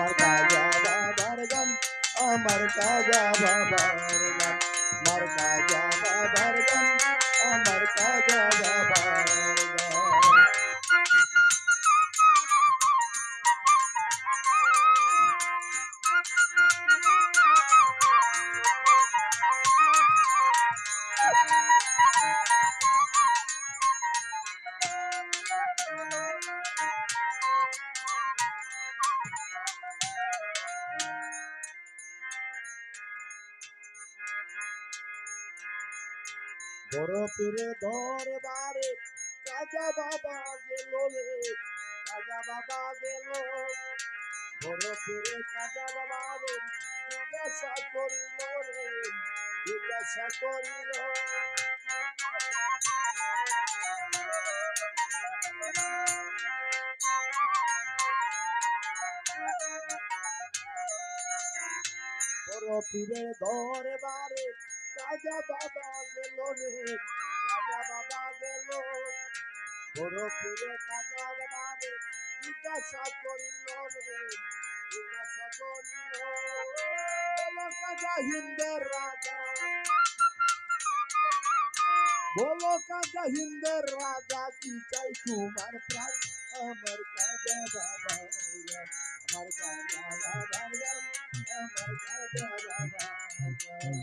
আমার কাজা বাবার গান আমার কাজা বাবার গান আমার কাজা বাবার গান। বড় পীরে দরবারে কাজা বাবা গেল রে কাজা বাবা গেল। বড় পীরে কাজা বাবা রে জিজ্ঞাসা করিল রে, জিজ্ঞাসা করিল। বড় পীরে দরবারে কাজা বাবা গেল রে কাজা বাবা গেল বড় বাবারে জিজ্ঞাসা করিল রে বলো কাজা হিন্দের রাজা বলো রাজা কি চাই তোমার প্রাণ আমার কাজা গান, আমার কাজা গান, আমার কাজা বাবার গান।